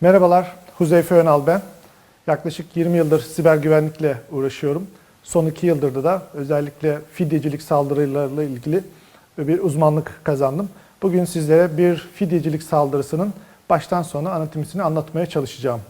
Merhabalar, Huzeyfe Önal ben. Yaklaşık 20 yıldır siber güvenlikle uğraşıyorum. Son 2 yıldır da özellikle fidyecilik saldırılarıyla ilgili bir uzmanlık kazandım. Bugün sizlere bir fidyecilik saldırısının baştan sona anatomisini anlatmaya çalışacağım.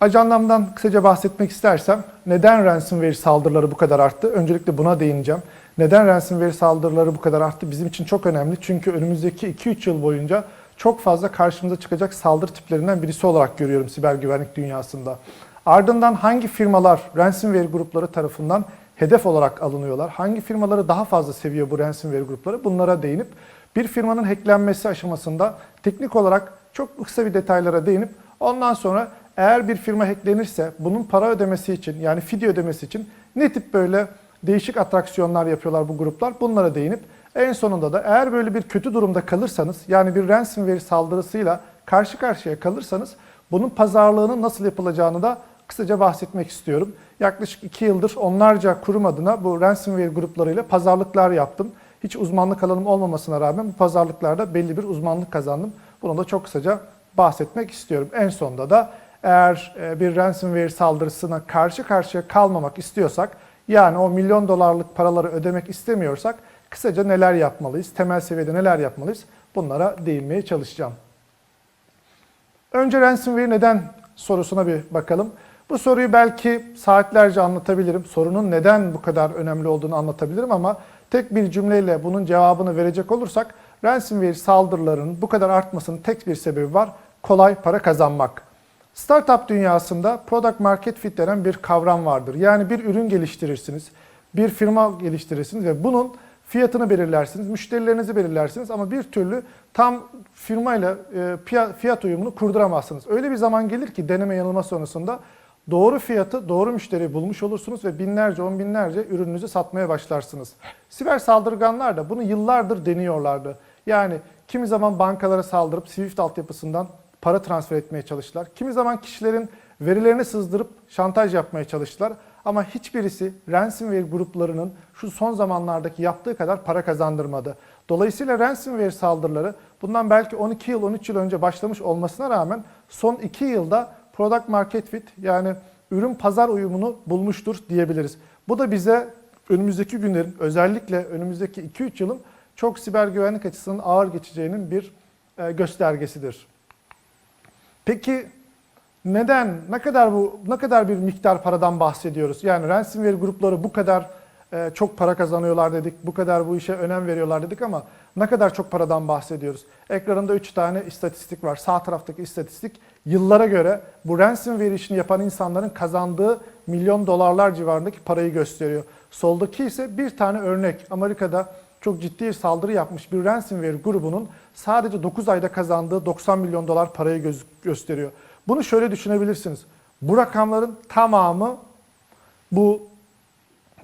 Ajandamdan kısaca bahsetmek istersem neden ransomware saldırıları bu kadar arttı? Öncelikle buna değineceğim. Neden ransomware saldırıları bu kadar arttı? Bizim için çok önemli. Çünkü önümüzdeki 2-3 yıl boyunca çok fazla karşımıza çıkacak saldırı tiplerinden birisi olarak görüyorum siber güvenlik dünyasında. Ardından hangi firmalar ransomware grupları tarafından hedef olarak alınıyorlar? Hangi firmaları daha fazla seviyor bu ransomware grupları? Bunlara değinip bir firmanın hacklenmesi aşamasında teknik olarak çok kısa bir detaylara değinip ondan sonra eğer bir firma hacklenirse bunun para ödemesi için yani fidye ödemesi için ne tip böyle değişik atraksiyonlar yapıyorlar bu gruplar bunlara değinip en sonunda da eğer böyle bir kötü durumda kalırsanız yani bir ransomware saldırısıyla karşı karşıya kalırsanız bunun pazarlığının nasıl yapılacağını da kısaca bahsetmek istiyorum. Yaklaşık 2 yıldır onlarca kurum adına bu ransomware gruplarıyla pazarlıklar yaptım. Hiç uzmanlık alanım olmamasına rağmen bu pazarlıklarda belli bir uzmanlık kazandım. Bunu da çok kısaca bahsetmek istiyorum. En sonunda da eğer e, bir ransomware saldırısına karşı karşıya kalmamak istiyorsak, yani o milyon dolarlık paraları ödemek istemiyorsak kısaca neler yapmalıyız, temel seviyede neler yapmalıyız bunlara değinmeye çalışacağım. Önce ransomware neden sorusuna bir bakalım. Bu soruyu belki saatlerce anlatabilirim. Sorunun neden bu kadar önemli olduğunu anlatabilirim ama tek bir cümleyle bunun cevabını verecek olursak ransomware saldırılarının bu kadar artmasının tek bir sebebi var. Kolay para kazanmak. Startup dünyasında product market fit denen bir kavram vardır. Yani bir ürün geliştirirsiniz, bir firma geliştirirsiniz ve bunun fiyatını belirlersiniz, müşterilerinizi belirlersiniz ama bir türlü tam firmayla e, fiyat uyumunu kurduramazsınız. Öyle bir zaman gelir ki deneme yanılma sonrasında doğru fiyatı, doğru müşteriyi bulmuş olursunuz ve binlerce, on binlerce ürününüzü satmaya başlarsınız. Siber saldırganlar da bunu yıllardır deniyorlardı. Yani kimi zaman bankalara saldırıp Swift altyapısından para transfer etmeye çalıştılar. Kimi zaman kişilerin verilerini sızdırıp şantaj yapmaya çalıştılar. Ama hiçbirisi ransomware gruplarının şu son zamanlardaki yaptığı kadar para kazandırmadı. Dolayısıyla ransomware saldırıları bundan belki 12 yıl, 13 yıl önce başlamış olmasına rağmen son 2 yılda product market fit yani ürün pazar uyumunu bulmuştur diyebiliriz. Bu da bize önümüzdeki günlerin özellikle önümüzdeki 2-3 yılın çok siber güvenlik açısından ağır geçeceğinin bir e, göstergesidir. Peki neden, ne kadar bu, ne kadar bir miktar paradan bahsediyoruz? Yani ransomware grupları bu kadar e, çok para kazanıyorlar dedik, bu kadar bu işe önem veriyorlar dedik ama ne kadar çok paradan bahsediyoruz? Ekranında 3 tane istatistik var. Sağ taraftaki istatistik yıllara göre bu ransomware işini yapan insanların kazandığı milyon dolarlar civarındaki parayı gösteriyor. Soldaki ise bir tane örnek. Amerika'da çok ciddi bir saldırı yapmış bir ransomware grubunun sadece 9 ayda kazandığı 90 milyon dolar parayı gö gösteriyor. Bunu şöyle düşünebilirsiniz. Bu rakamların tamamı bu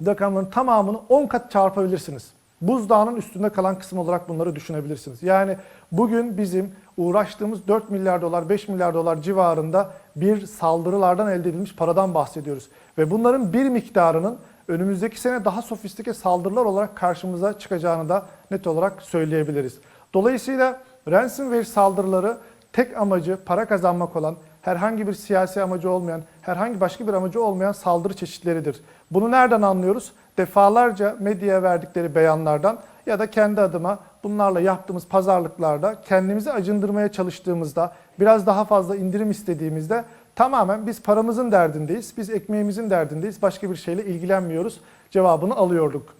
rakamların tamamını 10 kat çarpabilirsiniz. Buzdağının üstünde kalan kısım olarak bunları düşünebilirsiniz. Yani bugün bizim uğraştığımız 4 milyar dolar, 5 milyar dolar civarında bir saldırılardan elde edilmiş paradan bahsediyoruz. Ve bunların bir miktarının önümüzdeki sene daha sofistike saldırılar olarak karşımıza çıkacağını da net olarak söyleyebiliriz. Dolayısıyla ransomware saldırıları tek amacı para kazanmak olan, herhangi bir siyasi amacı olmayan, herhangi başka bir amacı olmayan saldırı çeşitleridir. Bunu nereden anlıyoruz? Defalarca medyaya verdikleri beyanlardan ya da kendi adıma bunlarla yaptığımız pazarlıklarda kendimizi acındırmaya çalıştığımızda, biraz daha fazla indirim istediğimizde tamamen biz paramızın derdindeyiz, biz ekmeğimizin derdindeyiz, başka bir şeyle ilgilenmiyoruz cevabını alıyorduk.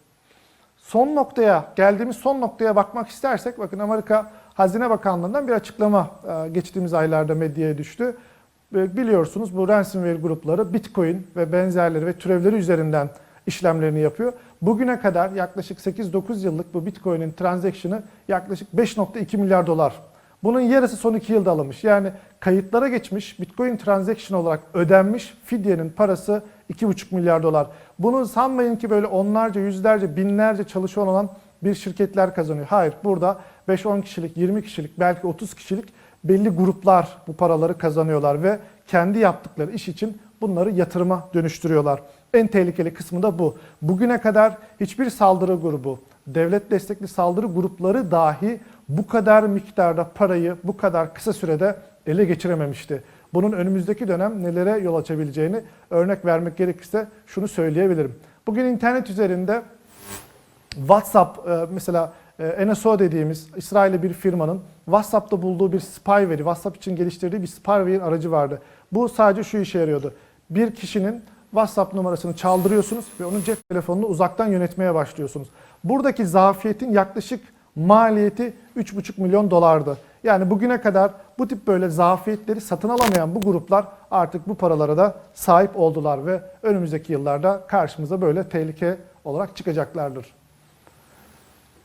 Son noktaya, geldiğimiz son noktaya bakmak istersek, bakın Amerika Hazine Bakanlığı'ndan bir açıklama e, geçtiğimiz aylarda medyaya düştü. Biliyorsunuz bu ransomware grupları Bitcoin ve benzerleri ve türevleri üzerinden işlemlerini yapıyor. Bugüne kadar yaklaşık 8-9 yıllık bu Bitcoin'in transaction'ı yaklaşık 5.2 milyar dolar. Bunun yarısı son 2 yılda alınmış. Yani kayıtlara geçmiş Bitcoin transaction olarak ödenmiş fidyenin parası 2,5 milyar dolar. Bunu sanmayın ki böyle onlarca, yüzlerce, binlerce çalışan olan bir şirketler kazanıyor. Hayır burada 5-10 kişilik, 20 kişilik, belki 30 kişilik belli gruplar bu paraları kazanıyorlar ve kendi yaptıkları iş için bunları yatırıma dönüştürüyorlar. En tehlikeli kısmı da bu. Bugüne kadar hiçbir saldırı grubu devlet destekli saldırı grupları dahi bu kadar miktarda parayı bu kadar kısa sürede ele geçirememişti. Bunun önümüzdeki dönem nelere yol açabileceğini örnek vermek gerekirse şunu söyleyebilirim. Bugün internet üzerinde WhatsApp e, mesela e, NSO dediğimiz İsrail'li bir firmanın WhatsApp'ta bulduğu bir spyware, WhatsApp için geliştirdiği bir spyware aracı vardı. Bu sadece şu işe yarıyordu. Bir kişinin WhatsApp numarasını çaldırıyorsunuz ve onun cep telefonunu uzaktan yönetmeye başlıyorsunuz. Buradaki zafiyetin yaklaşık maliyeti 3,5 milyon dolardı. Yani bugüne kadar bu tip böyle zafiyetleri satın alamayan bu gruplar artık bu paralara da sahip oldular ve önümüzdeki yıllarda karşımıza böyle tehlike olarak çıkacaklardır.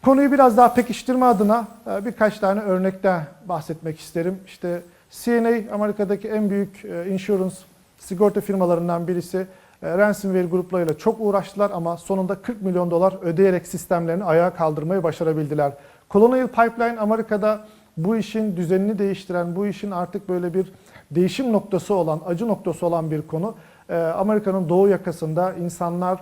Konuyu biraz daha pekiştirme adına e, birkaç tane örnekten bahsetmek isterim. İşte CNA Amerika'daki en büyük e, insurance sigorta firmalarından birisi e, ransomware gruplarıyla çok uğraştılar ama sonunda 40 milyon dolar ödeyerek sistemlerini ayağa kaldırmayı başarabildiler. Colonial Pipeline Amerika'da bu işin düzenini değiştiren, bu işin artık böyle bir değişim noktası olan, acı noktası olan bir konu. Amerika'nın doğu yakasında insanlar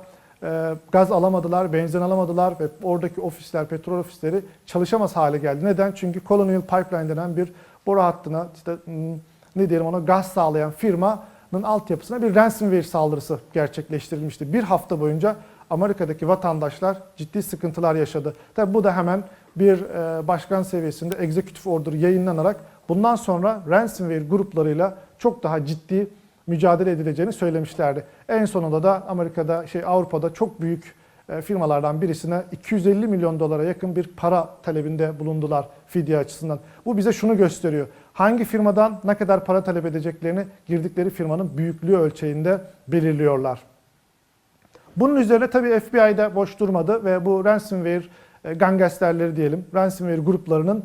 gaz alamadılar, benzin alamadılar ve oradaki ofisler, petrol ofisleri çalışamaz hale geldi. Neden? Çünkü Colonial Pipeline denen bir boru hattına işte hmm, ne diyelim ona gaz sağlayan firmanın altyapısına bir ransomware saldırısı gerçekleştirilmişti. Bir hafta boyunca Amerika'daki vatandaşlar ciddi sıkıntılar yaşadı. Tabi bu da hemen bir e, başkan seviyesinde executive order yayınlanarak bundan sonra ransomware gruplarıyla çok daha ciddi mücadele edileceğini söylemişlerdi. En sonunda da Amerika'da şey Avrupa'da çok büyük e, firmalardan birisine 250 milyon dolara yakın bir para talebinde bulundular fidye açısından. Bu bize şunu gösteriyor. Hangi firmadan ne kadar para talep edeceklerini girdikleri firmanın büyüklüğü ölçeğinde belirliyorlar. Bunun üzerine tabii FBI'de boş durmadı ve bu ransomware e, gangsterleri diyelim, ransomware gruplarının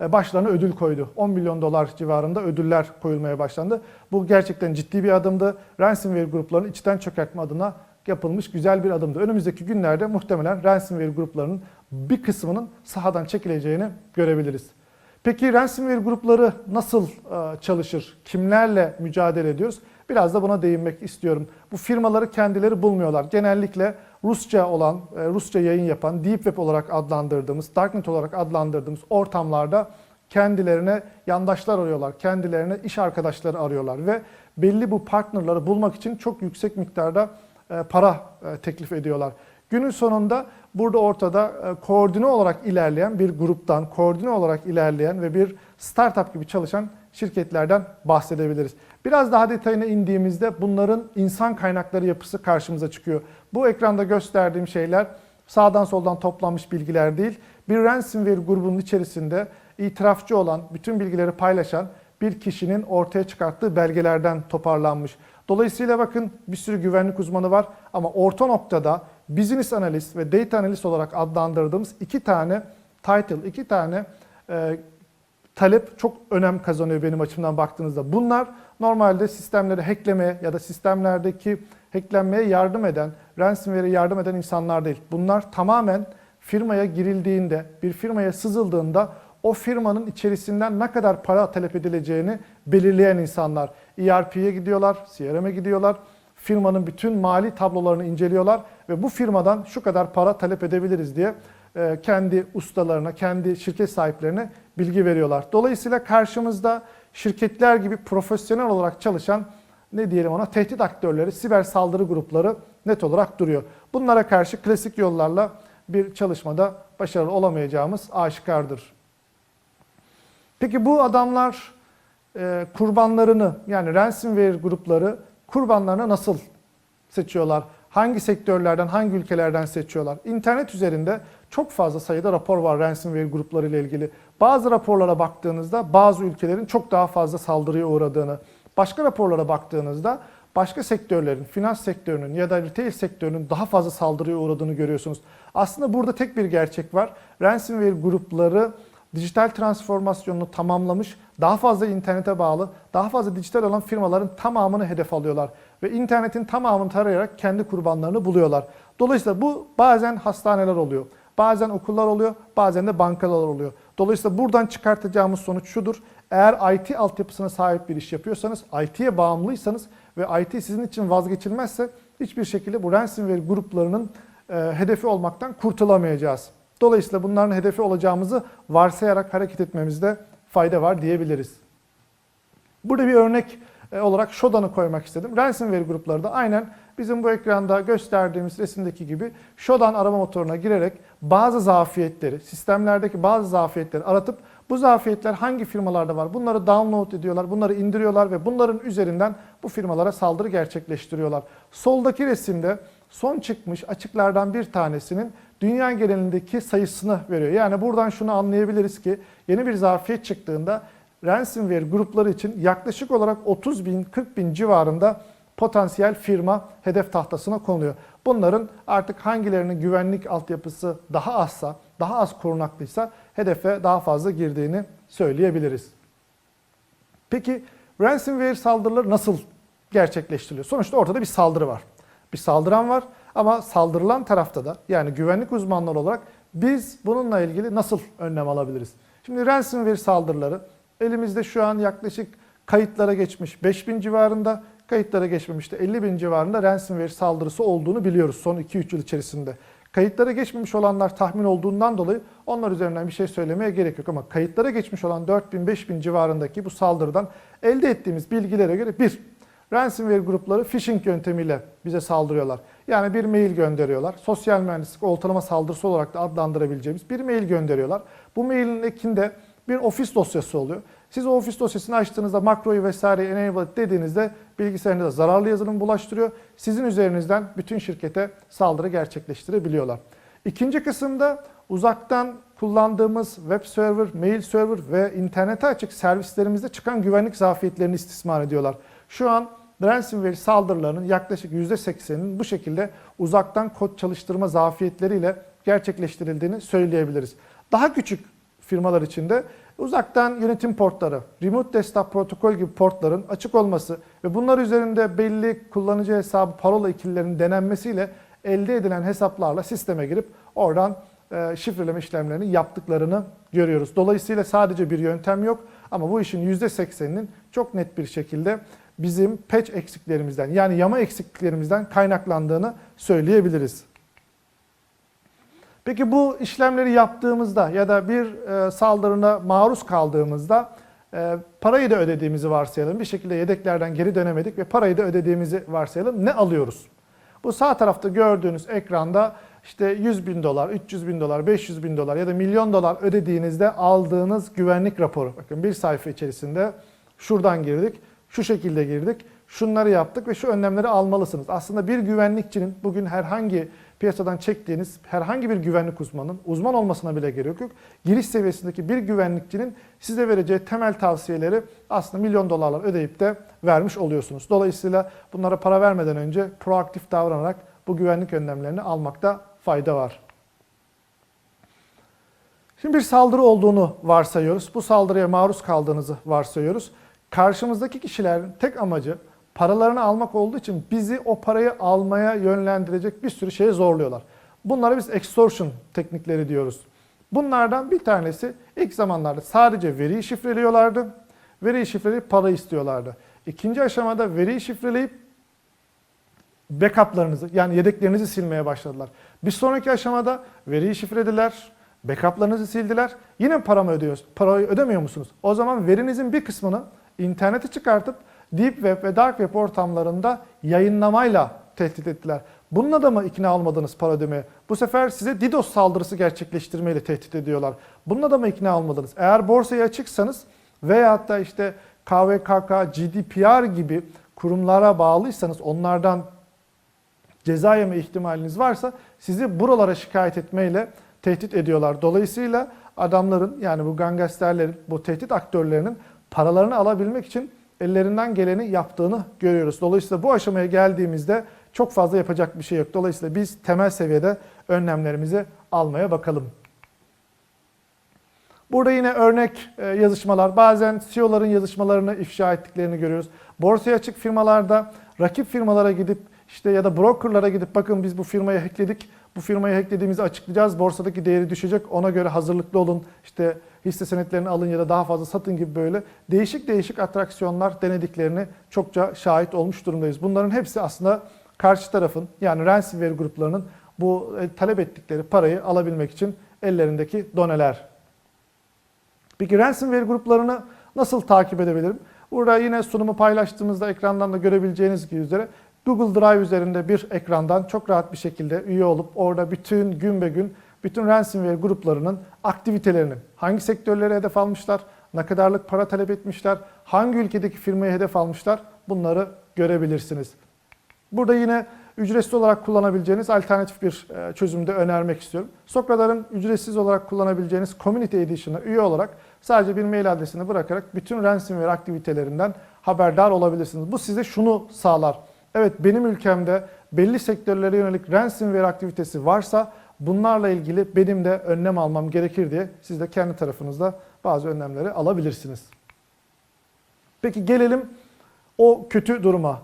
başlarına ödül koydu. 10 milyon dolar civarında ödüller koyulmaya başlandı. Bu gerçekten ciddi bir adımdı. Ransomware gruplarının içten çökertme adına yapılmış güzel bir adımdı. Önümüzdeki günlerde muhtemelen ransomware gruplarının bir kısmının sahadan çekileceğini görebiliriz. Peki ransomware grupları nasıl e, çalışır? Kimlerle mücadele ediyoruz? Biraz da buna değinmek istiyorum. Bu firmaları kendileri bulmuyorlar. Genellikle Rusça olan, e, Rusça yayın yapan, Deep Web olarak adlandırdığımız, Darknet olarak adlandırdığımız ortamlarda kendilerine yandaşlar arıyorlar, kendilerine iş arkadaşları arıyorlar ve belli bu partnerları bulmak için çok yüksek miktarda e, para e, teklif ediyorlar. Günün sonunda burada ortada koordine olarak ilerleyen bir gruptan, koordine olarak ilerleyen ve bir startup gibi çalışan şirketlerden bahsedebiliriz. Biraz daha detayına indiğimizde bunların insan kaynakları yapısı karşımıza çıkıyor. Bu ekranda gösterdiğim şeyler sağdan soldan toplanmış bilgiler değil. Bir ransomware grubunun içerisinde itirafçı olan, bütün bilgileri paylaşan bir kişinin ortaya çıkarttığı belgelerden toparlanmış. Dolayısıyla bakın bir sürü güvenlik uzmanı var ama orta noktada business analyst ve data analyst olarak adlandırdığımız iki tane title, iki tane e, talep çok önem kazanıyor benim açımdan baktığınızda. Bunlar normalde sistemleri hacklemeye ya da sistemlerdeki hacklenmeye yardım eden, ransomware'e yardım eden insanlar değil. Bunlar tamamen firmaya girildiğinde, bir firmaya sızıldığında o firmanın içerisinden ne kadar para talep edileceğini belirleyen insanlar. ERP'ye gidiyorlar, CRM'e gidiyorlar. Firmanın bütün mali tablolarını inceliyorlar ve bu firmadan şu kadar para talep edebiliriz diye e, kendi ustalarına, kendi şirket sahiplerine bilgi veriyorlar. Dolayısıyla karşımızda şirketler gibi profesyonel olarak çalışan ne diyelim ona tehdit aktörleri, siber saldırı grupları net olarak duruyor. Bunlara karşı klasik yollarla bir çalışmada başarılı olamayacağımız aşikardır. Peki bu adamlar e, kurbanlarını yani ransomware grupları kurbanlarını nasıl seçiyorlar? Hangi sektörlerden, hangi ülkelerden seçiyorlar? İnternet üzerinde çok fazla sayıda rapor var ransomware grupları ile ilgili. Bazı raporlara baktığınızda bazı ülkelerin çok daha fazla saldırıya uğradığını, başka raporlara baktığınızda başka sektörlerin, finans sektörünün ya da retail sektörünün daha fazla saldırıya uğradığını görüyorsunuz. Aslında burada tek bir gerçek var. Ransomware grupları dijital transformasyonunu tamamlamış, daha fazla internete bağlı, daha fazla dijital olan firmaların tamamını hedef alıyorlar. Ve internetin tamamını tarayarak kendi kurbanlarını buluyorlar. Dolayısıyla bu bazen hastaneler oluyor, bazen okullar oluyor, bazen de bankalar oluyor. Dolayısıyla buradan çıkartacağımız sonuç şudur. Eğer IT altyapısına sahip bir iş yapıyorsanız, IT'ye bağımlıysanız ve IT sizin için vazgeçilmezse hiçbir şekilde bu ransomware gruplarının hedefi olmaktan kurtulamayacağız. Dolayısıyla bunların hedefi olacağımızı varsayarak hareket etmemizde fayda var diyebiliriz. Burada bir örnek e, olarak Shodan'ı koymak istedim. Ransomware grupları da aynen bizim bu ekranda gösterdiğimiz resimdeki gibi Shodan arama motoruna girerek bazı zafiyetleri, sistemlerdeki bazı zafiyetleri aratıp bu zafiyetler hangi firmalarda var bunları download ediyorlar, bunları indiriyorlar ve bunların üzerinden bu firmalara saldırı gerçekleştiriyorlar. Soldaki resimde son çıkmış açıklardan bir tanesinin dünya genelindeki sayısını veriyor. Yani buradan şunu anlayabiliriz ki yeni bir zafiyet çıktığında ransomware grupları için yaklaşık olarak 30 bin 40 bin civarında potansiyel firma hedef tahtasına konuluyor. Bunların artık hangilerinin güvenlik altyapısı daha azsa, daha az korunaklıysa hedefe daha fazla girdiğini söyleyebiliriz. Peki ransomware saldırıları nasıl gerçekleştiriliyor? Sonuçta ortada bir saldırı var. Bir saldıran var ama saldırılan tarafta da yani güvenlik uzmanları olarak biz bununla ilgili nasıl önlem alabiliriz? Şimdi ransomware saldırıları elimizde şu an yaklaşık kayıtlara geçmiş 5000 civarında, kayıtlara geçmemiş de 50 bin civarında ransomware saldırısı olduğunu biliyoruz son 2-3 yıl içerisinde. Kayıtlara geçmemiş olanlar tahmin olduğundan dolayı onlar üzerinden bir şey söylemeye gerek yok. Ama kayıtlara geçmiş olan 4000-5000 civarındaki bu saldırıdan elde ettiğimiz bilgilere göre bir, ransomware grupları phishing yöntemiyle bize saldırıyorlar. Yani bir mail gönderiyorlar. Sosyal mühendislik ortalama saldırısı olarak da adlandırabileceğimiz bir mail gönderiyorlar. Bu mailin ekinde bir ofis dosyası oluyor. Siz o ofis dosyasını açtığınızda makroyu vesaire enable dediğinizde bilgisayarınıza zararlı yazılım bulaştırıyor. Sizin üzerinizden bütün şirkete saldırı gerçekleştirebiliyorlar. İkinci kısımda uzaktan kullandığımız web server, mail server ve internete açık servislerimizde çıkan güvenlik zafiyetlerini istismar ediyorlar. Şu an ransomware saldırılarının yaklaşık %80'inin bu şekilde uzaktan kod çalıştırma zafiyetleriyle gerçekleştirildiğini söyleyebiliriz. Daha küçük firmalar için de uzaktan yönetim portları, remote desktop protokol gibi portların açık olması ve bunlar üzerinde belli kullanıcı hesabı parola ikililerinin denenmesiyle elde edilen hesaplarla sisteme girip oradan e, şifreleme işlemlerini yaptıklarını görüyoruz. Dolayısıyla sadece bir yöntem yok ama bu işin %80'inin çok net bir şekilde bizim patch eksiklerimizden yani yama eksikliklerimizden kaynaklandığını söyleyebiliriz. Peki bu işlemleri yaptığımızda ya da bir e, saldırına maruz kaldığımızda e, parayı da ödediğimizi varsayalım. Bir şekilde yedeklerden geri dönemedik ve parayı da ödediğimizi varsayalım. Ne alıyoruz? Bu sağ tarafta gördüğünüz ekranda işte 100 bin dolar, 300 bin dolar, 500 bin dolar ya da milyon dolar ödediğinizde aldığınız güvenlik raporu. Bakın bir sayfa içerisinde şuradan girdik, şu şekilde girdik, şunları yaptık ve şu önlemleri almalısınız. Aslında bir güvenlikçinin bugün herhangi piyasadan çektiğiniz herhangi bir güvenlik uzmanının, uzman olmasına bile gerek yok. Giriş seviyesindeki bir güvenlikçinin size vereceği temel tavsiyeleri aslında milyon dolarlar ödeyip de vermiş oluyorsunuz. Dolayısıyla bunlara para vermeden önce proaktif davranarak bu güvenlik önlemlerini almakta fayda var. Şimdi bir saldırı olduğunu varsayıyoruz. Bu saldırıya maruz kaldığınızı varsayıyoruz. Karşımızdaki kişilerin tek amacı paralarını almak olduğu için bizi o parayı almaya yönlendirecek bir sürü şeye zorluyorlar. Bunlara biz extortion teknikleri diyoruz. Bunlardan bir tanesi ilk zamanlarda sadece veriyi şifreliyorlardı. Veriyi şifreleyip para istiyorlardı. İkinci aşamada veriyi şifreleyip backuplarınızı yani yedeklerinizi silmeye başladılar. Bir sonraki aşamada veriyi şifrediler, backuplarınızı sildiler. Yine paramı ödüyoruz. Parayı ödemiyor musunuz? O zaman verinizin bir kısmını internete çıkartıp Deep Web ve Dark Web ortamlarında yayınlamayla tehdit ettiler. Bununla da mı ikna olmadınız para ödemeye? Bu sefer size DDoS saldırısı gerçekleştirmeyle tehdit ediyorlar. Bununla da mı ikna olmadınız? Eğer borsaya açıksanız veyahut da işte KVKK, GDPR gibi kurumlara bağlıysanız onlardan ceza yeme ihtimaliniz varsa sizi buralara şikayet etmeyle tehdit ediyorlar. Dolayısıyla adamların yani bu gangsterlerin, bu tehdit aktörlerinin paralarını alabilmek için ellerinden geleni yaptığını görüyoruz. Dolayısıyla bu aşamaya geldiğimizde çok fazla yapacak bir şey yok. Dolayısıyla biz temel seviyede önlemlerimizi almaya bakalım. Burada yine örnek e, yazışmalar, bazen CEO'ların yazışmalarını ifşa ettiklerini görüyoruz. Borsaya açık firmalarda rakip firmalara gidip işte ya da brokerlara gidip bakın biz bu firmayı hackledik, bu firmayı hacklediğimizi açıklayacağız, borsadaki değeri düşecek, ona göre hazırlıklı olun, işte hisse senetlerini alın ya da daha fazla satın gibi böyle değişik değişik atraksiyonlar denediklerini çokça şahit olmuş durumdayız. Bunların hepsi aslında karşı tarafın yani ransomware gruplarının bu e, talep ettikleri parayı alabilmek için ellerindeki doneler. Peki ransomware gruplarını nasıl takip edebilirim? Burada yine sunumu paylaştığımızda ekrandan da görebileceğiniz gibi üzere Google Drive üzerinde bir ekrandan çok rahat bir şekilde üye olup orada bütün gün be gün bütün ransomware gruplarının aktivitelerini, hangi sektörleri hedef almışlar, ne kadarlık para talep etmişler, hangi ülkedeki firmayı hedef almışlar bunları görebilirsiniz. Burada yine ücretsiz olarak kullanabileceğiniz alternatif bir e, çözümde önermek istiyorum. Sokradar'ın ücretsiz olarak kullanabileceğiniz Community Edition'a üye olarak sadece bir mail adresini bırakarak bütün ransomware aktivitelerinden haberdar olabilirsiniz. Bu size şunu sağlar. Evet benim ülkemde belli sektörlere yönelik ransomware aktivitesi varsa bunlarla ilgili benim de önlem almam gerekir diye siz de kendi tarafınızda bazı önlemleri alabilirsiniz. Peki gelelim o kötü duruma.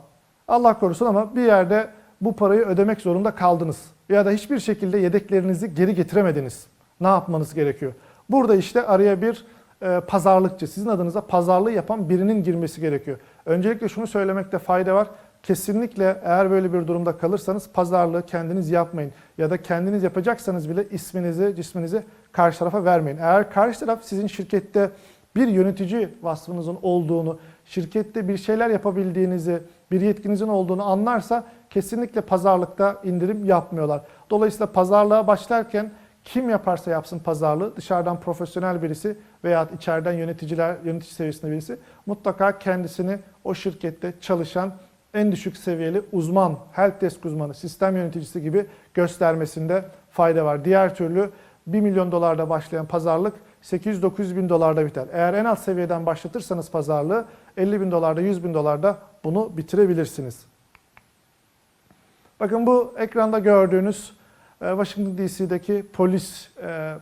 Allah korusun ama bir yerde bu parayı ödemek zorunda kaldınız. Ya da hiçbir şekilde yedeklerinizi geri getiremediniz. Ne yapmanız gerekiyor? Burada işte araya bir e, pazarlıkçı, sizin adınıza pazarlığı yapan birinin girmesi gerekiyor. Öncelikle şunu söylemekte fayda var. Kesinlikle eğer böyle bir durumda kalırsanız pazarlığı kendiniz yapmayın. Ya da kendiniz yapacaksanız bile isminizi, cisminizi karşı tarafa vermeyin. Eğer karşı taraf sizin şirkette bir yönetici vasfınızın olduğunu, şirkette bir şeyler yapabildiğinizi, bir yetkinizin olduğunu anlarsa kesinlikle pazarlıkta indirim yapmıyorlar. Dolayısıyla pazarlığa başlarken kim yaparsa yapsın pazarlığı dışarıdan profesyonel birisi veya içeriden yöneticiler yönetici seviyesinde birisi mutlaka kendisini o şirkette çalışan en düşük seviyeli uzman, helpdesk uzmanı, sistem yöneticisi gibi göstermesinde fayda var. Diğer türlü 1 milyon dolarda başlayan pazarlık 800-900 bin dolarda biter. Eğer en alt seviyeden başlatırsanız pazarlığı 50 bin dolarda, 100 bin dolarda bunu bitirebilirsiniz. Bakın bu ekranda gördüğünüz e, Washington DC'deki polis e,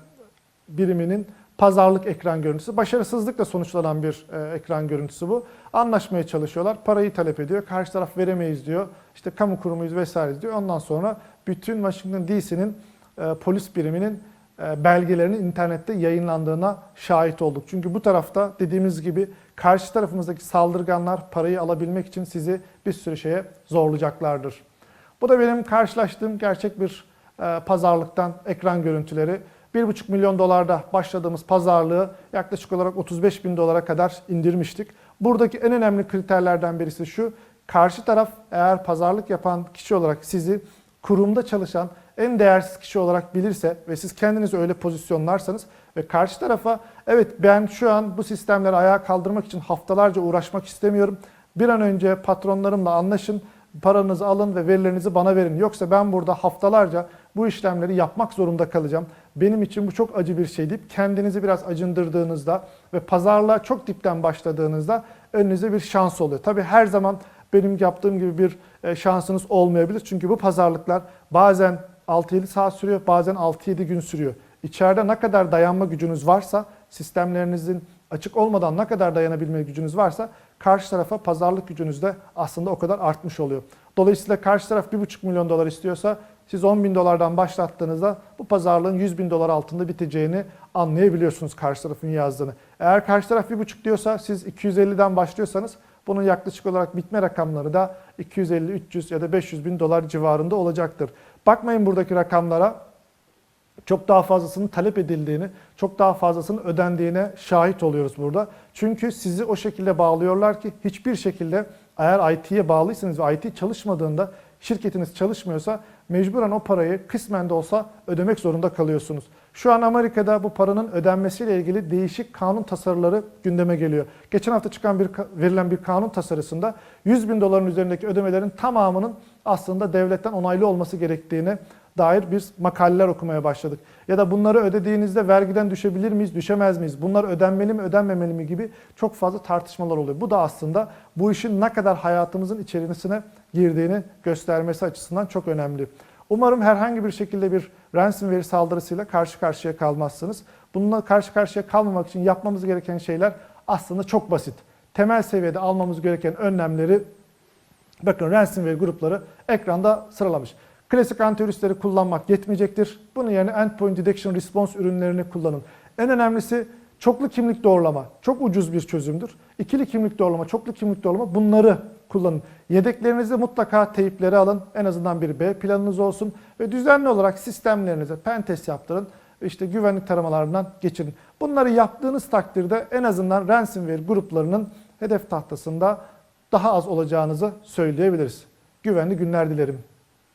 biriminin pazarlık ekran görüntüsü. Başarısızlıkla sonuçlanan bir e, ekran görüntüsü bu. Anlaşmaya çalışıyorlar. Parayı talep ediyor. Karşı taraf veremeyiz diyor. İşte kamu kurumuyuz vesaire diyor. Ondan sonra bütün Washington DC'nin polis biriminin belgelerinin internette yayınlandığına şahit olduk. Çünkü bu tarafta dediğimiz gibi karşı tarafımızdaki saldırganlar parayı alabilmek için sizi bir sürü şeye zorlayacaklardır. Bu da benim karşılaştığım gerçek bir e, pazarlıktan ekran görüntüleri. 1,5 milyon dolarda başladığımız pazarlığı yaklaşık olarak 35 bin dolara kadar indirmiştik. Buradaki en önemli kriterlerden birisi şu. Karşı taraf eğer pazarlık yapan kişi olarak sizi kurumda çalışan en değersiz kişi olarak bilirse ve siz kendinizi öyle pozisyonlarsanız ve karşı tarafa evet ben şu an bu sistemleri ayağa kaldırmak için haftalarca uğraşmak istemiyorum. Bir an önce patronlarımla anlaşın, paranızı alın ve verilerinizi bana verin. Yoksa ben burada haftalarca bu işlemleri yapmak zorunda kalacağım. Benim için bu çok acı bir şey deyip kendinizi biraz acındırdığınızda ve pazarlığa çok dipten başladığınızda önünüze bir şans oluyor. Tabii her zaman benim yaptığım gibi bir e, şansınız olmayabilir. Çünkü bu pazarlıklar bazen 6-7 saat sürüyor, bazen 6-7 gün sürüyor. İçeride ne kadar dayanma gücünüz varsa, sistemlerinizin açık olmadan ne kadar dayanabilme gücünüz varsa karşı tarafa pazarlık gücünüz de aslında o kadar artmış oluyor. Dolayısıyla karşı taraf 1,5 milyon dolar istiyorsa siz 10 bin dolardan başlattığınızda bu pazarlığın 100 bin dolar altında biteceğini anlayabiliyorsunuz karşı tarafın yazdığını. Eğer karşı taraf 1,5 diyorsa siz 250'den başlıyorsanız bunun yaklaşık olarak bitme rakamları da 250, 300 ya da 500 bin dolar civarında olacaktır. Bakmayın buradaki rakamlara çok daha fazlasının talep edildiğini, çok daha fazlasının ödendiğine şahit oluyoruz burada. Çünkü sizi o şekilde bağlıyorlar ki hiçbir şekilde eğer IT'ye bağlıysanız ve IT çalışmadığında şirketiniz çalışmıyorsa mecburen o parayı kısmen de olsa ödemek zorunda kalıyorsunuz. Şu an Amerika'da bu paranın ödenmesiyle ilgili değişik kanun tasarıları gündeme geliyor. Geçen hafta çıkan bir verilen bir kanun tasarısında 100 bin doların üzerindeki ödemelerin tamamının aslında devletten onaylı olması gerektiğini dair bir makaleler okumaya başladık. Ya da bunları ödediğinizde vergiden düşebilir miyiz, düşemez miyiz? Bunlar ödenmeli mi, ödenmemeli mi gibi çok fazla tartışmalar oluyor. Bu da aslında bu işin ne kadar hayatımızın içerisine girdiğini göstermesi açısından çok önemli. Umarım herhangi bir şekilde bir ransomware saldırısıyla karşı karşıya kalmazsınız. Bununla karşı karşıya kalmamak için yapmamız gereken şeyler aslında çok basit. Temel seviyede almamız gereken önlemleri bakın ransomware grupları ekranda sıralamış. Klasik antivirüsleri kullanmak yetmeyecektir. Bunun yerine Endpoint Detection Response ürünlerini kullanın. En önemlisi çoklu kimlik doğrulama. Çok ucuz bir çözümdür. İkili kimlik doğrulama, çoklu kimlik doğrulama bunları kullanın. Yedeklerinizi mutlaka teypleri alın. En azından bir B planınız olsun. Ve düzenli olarak sistemlerinize pen test yaptırın. işte güvenlik taramalarından geçirin. Bunları yaptığınız takdirde en azından ransomware gruplarının hedef tahtasında daha az olacağınızı söyleyebiliriz. Güvenli günler dilerim.